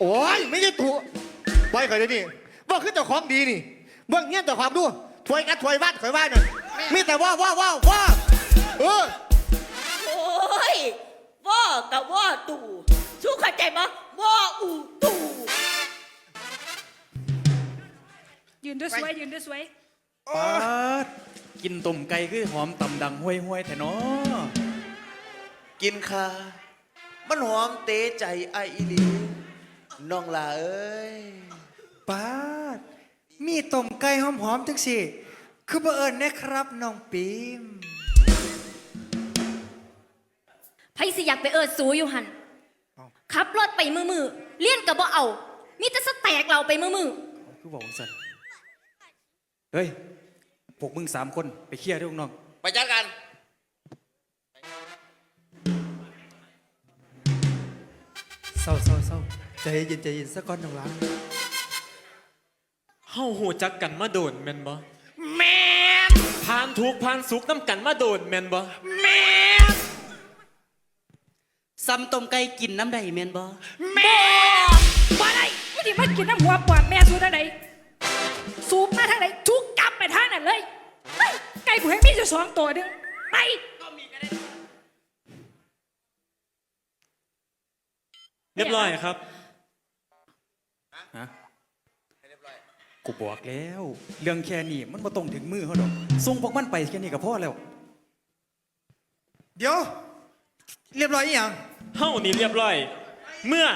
โอ้ยไม่ใช่ตัวปล่อยข่อยเลยนี่ว่าคือเจ้าของดีนี่เบิ่งเงี้ยเจ้าของดูถวยกัดถวยวัดข่อยว่าน่ะมีแต่ว่าว่าว่าว่าเออโอ้ยว่ากับว่าตู่สู้เข้าใจมั้ยว่าอูตู่ยืนด้วยสวยยืนด้วยสวยปาดกินต้มไก่คือหอมตำดังห้วยห้วยๆแท้เนาะกินคามันหอมเตะใจไออีหลี น้องลาเอ้ยป้าดมีต้มไก่หอมๆจังสิ คือบังเอิญนะครับน้องปิมไผสิอยากไปเอิดสูอยู่หันขับรถไปมือมือๆเลี้ยนกับบ่เอา มีแต่สแตกเราไปมือมือคือบอกสันเฮ้ย พวกมึงสามคนไปเคลียร์ด้วยน้อง ไปจัดกัน เศร้าเศร้าเศร้า ใจเย็นใจเย็นสักก้อนน้องหลานเฮาหูจักกันมาโดนแม่นบ่แม่นผ่านทุกข์ผ่านสุขน้ำกันมาโดนแม่นบ่แม่นซ้ำต้มไก่กินน้ำใดแม่นบ่แม่นบ่ได้ไม่ได้มากินน้ำหัวปอดแม่สูทางไหนสูบมาทางไหนทุกกลับไปทางนั้นเลยเฮ้ยไก่กูให้มีอยู่สองตัวหนึงไปเรียบร้อยครับ ฮะกูบอกแล้ว เรื่องแค่นี้มันมาตรงถึงมือเขาดอกส่งพวกมันไปแค่นี้ก็พอแล้ว เดี๋ยว เรียบร้อยอีหยังเฮานี่เรียบร้อย เมื่อ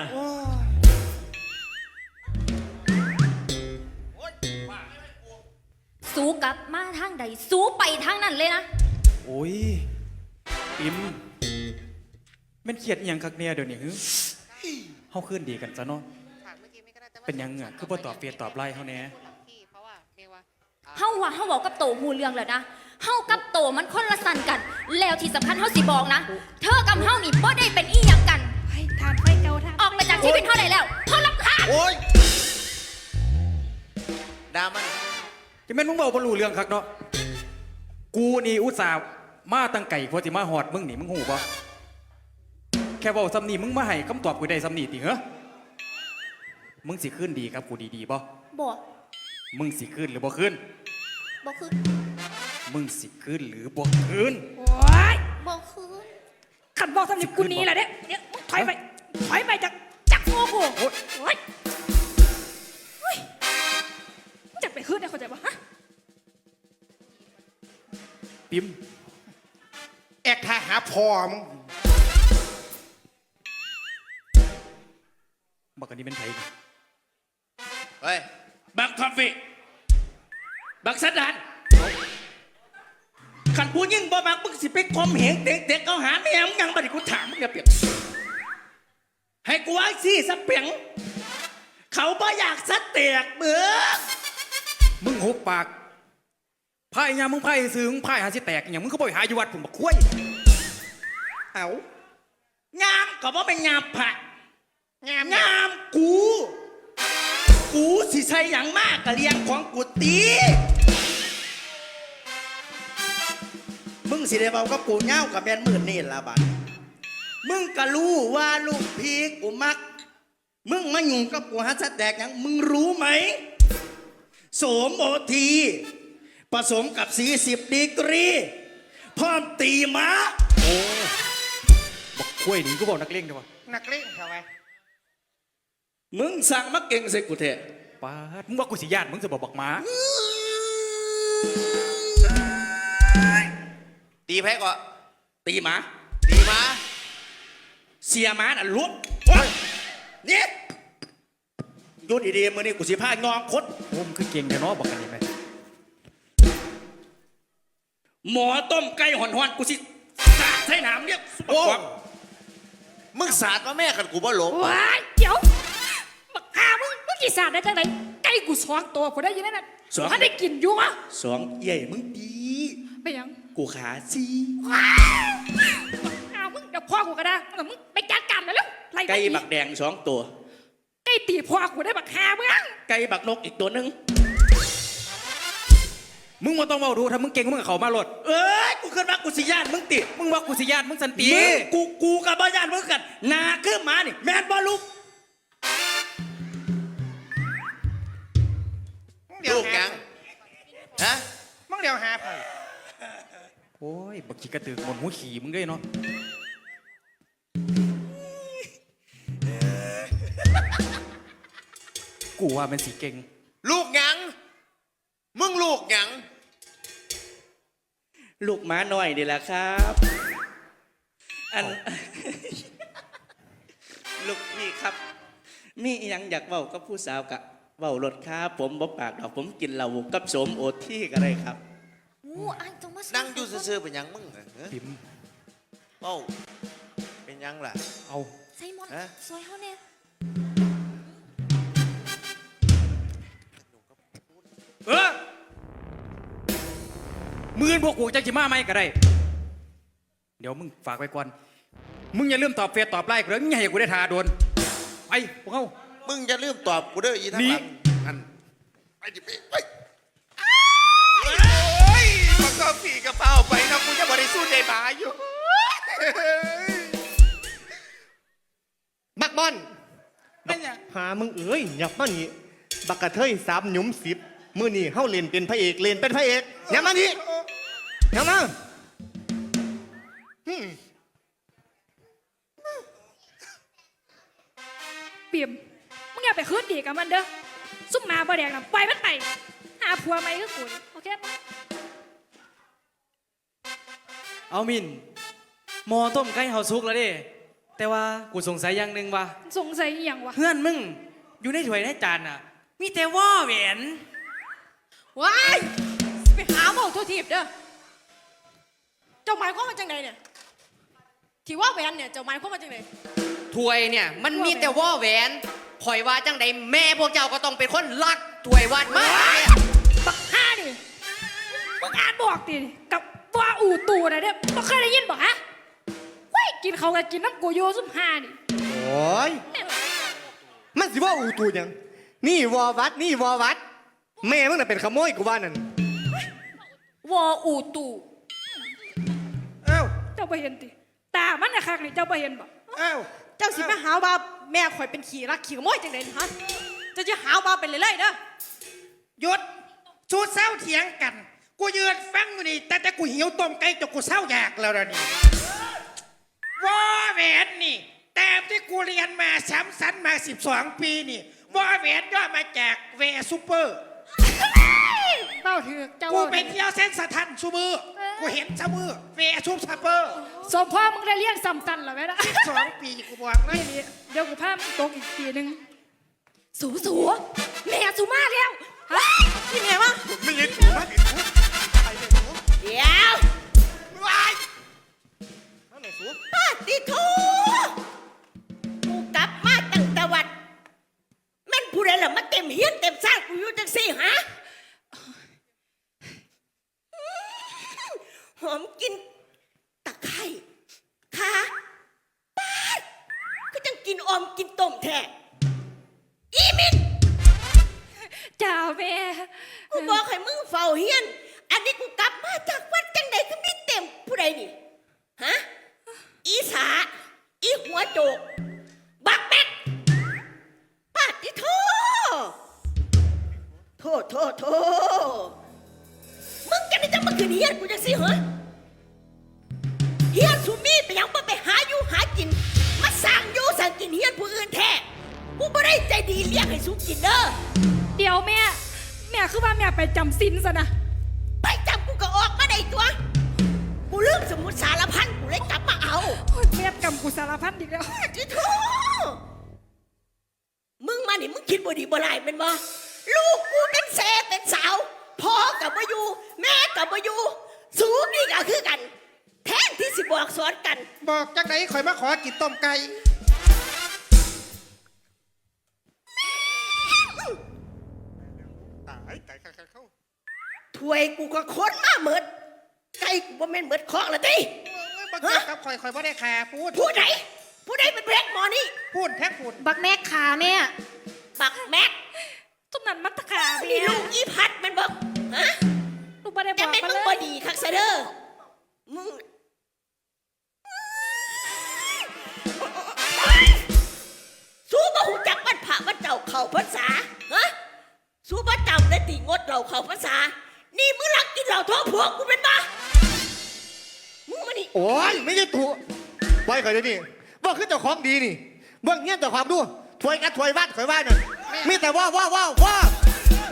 สูกลับมาทางใด สูไปทางนั้นเลยนะ โอ้ยปิมแมันเครียดอหยังคักเนี่ยเดี๋ยวนี้ฮึเฮาคืนดีกันซะเนาะ เป็นหยังอะคือบ่ตอบเฟียตอบไล่เฮาแหน่เฮาว่าเฮาบอกกับโตหูเรื่องแล้วนะ เฮากับโตมันคนละสันกัน แล้วที่สำคัญเฮาสิบอกนะ เธอกับเฮานี่บ่ได้เป็นอีหยังกันไปทานไฟเกาทานออกไปจากชีวิตเฮาได้แล้วเฮารับคาญโอ้ยดามันจะแม่นมึงบอกบ่รู้เรื่องคักเนาะกูนี่อุตส่าห์มาตั้งไก่พอสิมาหอดมึงนี่มึงหูบ่แค่เว้าซ้ำนี่มึงมาให้คำตอบกูได้ซ้ำนี่ติเหรอ มึงสิขึ้นดีครับกูดีๆบ่บ่มึงสิขึ้นหรือบ่ขึ้น บ่คือมึงสิขึ้นหรือบ่ขึ้น โอ้ยบ่คือขันบอกทำนี่กูหนีแหละเนี่ยเนี่ยมึงถอยไปถอยไปจากจากงัวกูโอ๊ย โอ้ยเฮ้ยมึงจะไปขึ้นได้เข้าใจปะฮะปิมแอกทาหาพอมึงบักอันนี้เป็นไผนี่ เฮ้ย บักทอฟฟี่บักสันดานขันผู้ยิ่งบ่บักมึงสิไปคมเหงเด็กๆเอาหาแม่มึงยังบัดนี้กูถามมึงอย่าเปรียบให้กูว่าสิสเปียง เขาบ่อยากสัดเตียกเบือมึงหุบปากพายยามมึงพายซื้อมึงพายหาสิแตกอหย่างมึงก็บ่ไปหาอยู่วัดผมบักคุ้ยเอางามก็บ่เป็นงามผักงามงามกูกู สิใช้อย่างมากกะเลียงของกูตีมึงสิได้เบากับกูเง่ากับแมนมืดนี่ละบัดมึงก็รู้ว่าลูกพีกูมัก มึงมายุ่งกับกูฮัสแตกหยังมึงรู้ไหมโสมโอทีผสมกับสีสิบดีกรี พร้อมตีม้าบักคุ้ยนี่ก็บอกนักเลงเด้อวะนักเล่นเข้าไปมึงสั่งมาเก่งใส่กูเถอะ ปาดมึงว่ากูสิญาติมึงจะบอกบักหมา ตีแพ้ก่อนตีหมา ตีมา เสียหมาน่ะลุกโอ๊ยนี่อยุดดีๆมือนี่กูสิพางองคด โอ้มงคือเก่งแต่เนาะบักอันนี้ไหมหมอต้มไก่ห่อนๆกูสิสาดใส่หนามเนี่ยโอ้ มึงสาดมาแม่กันกูบ่หลง ว้ายเดี๋ยวบักหา มึงมึงกี่สาดได้จังไหนไก่กูสองตัวกูได้ยินนั่นน่ะถ้าได้กินอยู่วะสองเย่มึงดีไปยังกูขาซีบักหามึงเดี๋ยวพ่อกูก็ได้มึงไปจัดการเลยแล้วไล่ไก่มันหนีบักแดงสองตัว ไก่ตีพ่อกูได้บักหามึงไก่บักนกอีกตัวหนึงมึงมาต้องเมาดูถ้ามึงเก่งมึงก็เข้ามาโลดเอ้ยกูขึ้นมากูสิญาติมึงติมึงว่ากูสิญาติมึงสันติมึงกูกูกับบ้านญาติมึงกันหนาขึ้นมานี่แมนบอลูก เดียวลูกหายังฮะมึงเดียวหาไผโอ้ยบักขี้กระตือหมดหัวขี่มึงด้วยเนาะกูว่ามันสีเก่ง ลูกงัง มึงลูกงัง ลูกม้าหน่อยดีละครับ อัน ลูกพี่ครับ มีอยังอยากเว้ากับผู้สาวกะ เว้ารถครับผมบ่ปากดอกผมกินเหล้ากับสมโอที่ก็ได้ครับ อู้อ้ายจงมานั่งอยู่ซื่อๆเป็นหยังมึงอะเอ้ยปิมเอ้าเป็นหยังล่ะ เอาใส่หมอนฮะสวยเฮาเนี่ยเออมือนพวกกูจะจิมาไหมก็ได้ เดี๋ยวมึงฝากไว้ก่อน มึงอย่าลืมตอบเฟซตอบไลน์กูเลยมึงอย่าให้กูได้ทาโดนไปพวกเขา มึงอย่าลืมตอบกูเด้ออีทั้งหนีหลังอันไปดิไปไปเฮ้ยมันก็ฝีกระเป๋าไปนะกูจะบริสุทธิ์ในบาอยู่ บักบอลหามึงเอ้ยหยับมานี่บักกระเทยสามหยุมสิบมือนี่เฮาเล่นเป็นพระเอกเล่นเป็นพระเอกหยับมานี่หยับมาอืมเปี่ยมมึง อย่าไปคืนดีกับมันเด้อซุ่มหมาบ่แดงน่ะปล่อยมันไปหาผัวใหม่คือกูนี่โอเคปะเอามินหมอต้มไก่เฮาสุกแล้วเด้ แต่ว่ากูสงสัยอย่างหนึ่งว่าสงสัยอหย่างวะเพื่อนมึงอยู่ในถ้วยในจานน่ะ มีแต่ว่าแหวนว้ายไปหาหมอทั่วทีบเด้อเจ้าหมายความว่าจังไดเนี่ยที่ว่าแหวนเนี่ยเจ้าหมายความว่าจังไดถ้วยเนี่ยมันมีแต่ว่าแหวน คอยว่าจังใดแม่พวกเจ้าก็ต้องเป็นคนลักถ้วยวัดมาเนี่ยบักห้าดิมึงอ่านบอกดิกับว่าอู่ตูนะเนี่ยบ่เคยได้ยินบอกฮะเว้ยกินเขาวกับกินน้ำกูโยซุ่มห้าดิโอ้ยมันสิว่าอูตูหยัง นี่วอวัดนี่วอวัด แม่มึงน่ะเป็นขโมยกูว่านั่นวออูตูเอ้าเจ้าบ่เห็นติตามันนะคักนี่เจ้าบ่เห็นบ่เอ้าเจ้าสิมาหาว่า แม่ข่อยเป็นขี่รักขี่ขโมยจังไดนี่ฮะเจะจะหาว่าเป็นเลยๆเด้อหยุดชูเศร้าเถียงกัน กูยืนฟังอยู่นี่ แต่แต่กูหิวต้มไก่จนกูเศร้าอยากแล้วล่ะนี่ว่าแหวนนี่ แต่ที่กูเรียนมาสามสันมา 12 ปีนี่ว่าแหวนย่อมาจากเวซูเปอร์เต้าถือเจ้ากูว้าไปเที่ยวเส้นสะทันชูมือ กูเห็นชะมือเวซูเปอร์สมพ่อมึงได้เลี้ยงซ้ำตันเหรอแม่นะสองปีกูบอกเลยนี่เดี๋ยวกูพามึงตกอีกทีหนึงสูสูแม่สูมาแล้วนี่แม่วะไม่ยินถูกมั้ยเก็จังกินออมกินต้มแท้อีมินจ้าแม่กูบอกให้มึงเฝ้าเฮียน อันนี้กูกลับมาจากวัดจังใดก็มีเต็มผู้ใดนี่ฮะอีสา อีหัวโจก บักแม็กปาดที่โทโทษโทษโทษมึงจะได้จะมาคืนเฮียนกูจังสิเหรอเฮียนสุมีไปยังบ่ไปหาอยู่หากินมาสั่ งอยู่สั่งกินเฮียนผู้อื่นแท้กูบ่ได้ใจดีเลี้ยงให้สุกินเด้อเดี๋ยวแม่ แม่คือว่าแม่ไปจำสินซะนะ ไปจับกูก็ออกมาได้ตัวกูลืมสมุดสารพันกูเลยกลับมาเอาโอ้ยแม่กำกูสารพัดอีกแล้ว จิโธมึงมานี่มึงคิดบ่ดีบ่ไรายเป็นบ่ลูกกูเป็นเสเป็นสาวพ่อกับมาอยู่ แม่กับมาอยู่ สูงนี่ก็คือกัน แทนที่สิบอกสอนกัน บอกจากไหนข่อยมาขอกินต้มไก่ ถวยกูก็ค้นมาเหมิดไก่กูบ่แม่นเหมิดคอกละติ บักเกิดกับข่อยข่อยบ่ได้แคร์พูด ผู้ใดผู้ใดเป็นเพชรหมอนี่ พูดแท็กพูดบักแม่ขาแม่ปักแม็กต้นนั้นมัตตะขาแม่นี่ลูกอีพัดแมันบอกฮะลูกบ่ได้บจะอกเป็นมามึเลงบ่ยดีคักซะเด้อมึงสู้บ่หูจักบ้านพระบ้านเจ้าเข้าพรรษาฮะสู้บ้านเจ้าได้ตีงดเราเข้าพรรษา นี่มึงรักกินเหล่าท้องผัวกูเป็นบ้าโอ้ยไม่ใช่ตัวไปก่อนเลยนี่ว่าคือเจ้าของดีนี่เบิ่งเงี้ยเจ้าของดูถวยกันถวยบ้านถวยบ้านน่ะมีแต่ว่าว่าว่าว่า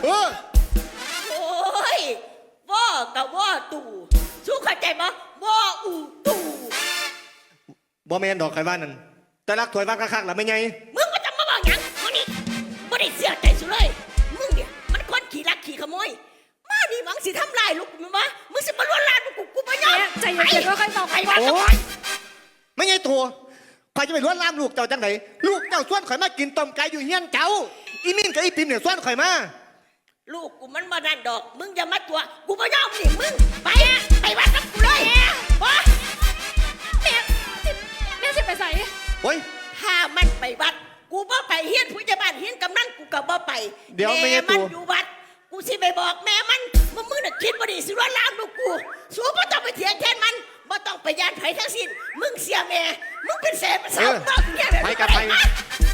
เออโอ้ยว่ากับว่าตู่สู้เข้าใจมั้ว่าอูตู่บ่แมนดอกไข่บ้านนั่นแต่รักถวยบ้านข้างๆล่ะไม่ไงมึงก็จะมาบอกหยังมึงนี่ไม่ได้เสียใจสุดเลยมึงเนี่ยมันคนขี่ลักขี่ขโมยมานี่หวั งสิทำลายลูกมึงมะมึงสิมาลวนลามลูกกูกูไม่ยอมแม่ใจเย็นๆค่อยๆบอกไปวัดโอ้ยไม่ไงตัวข่อยจะไปล้วนลามลูกเจ้าจังไหนลูกเจ้าส่วนข่อยมากินต้มไก่อยู่เฮียนเจ้า อีมิ่นกับอีปิมเนี่ยส่วนข่อยมา ลูกกูมันมาดันดอก มึงอย่ามาตัว กูไม่ยอมนี่มึง ไปอะไปวัดกับกูเลยวะแม่แม่สิไปใส่โอ้ยถ้ามันไปวัด กูบ่ไปเฮียนผู้ใหญ่บ้านเฮียนกำนันกูก็บ่ไปเดี๋ยวไม่แม่ใช่มัตันวอยู่วัด กูสิไปบอกแม่มันว่ามึงน่ะ คิดบ่ดีสิว่าลามลูกกู สู้บ่ต้องไปเถียงแทนมันบ่ต้องไปยานไผทั้งสิ้น มึงเสียแม่ มึงเป็นแสนเป็นสาวเออ นอกเนี่ยแบบไปนี้กับบ่ไปได้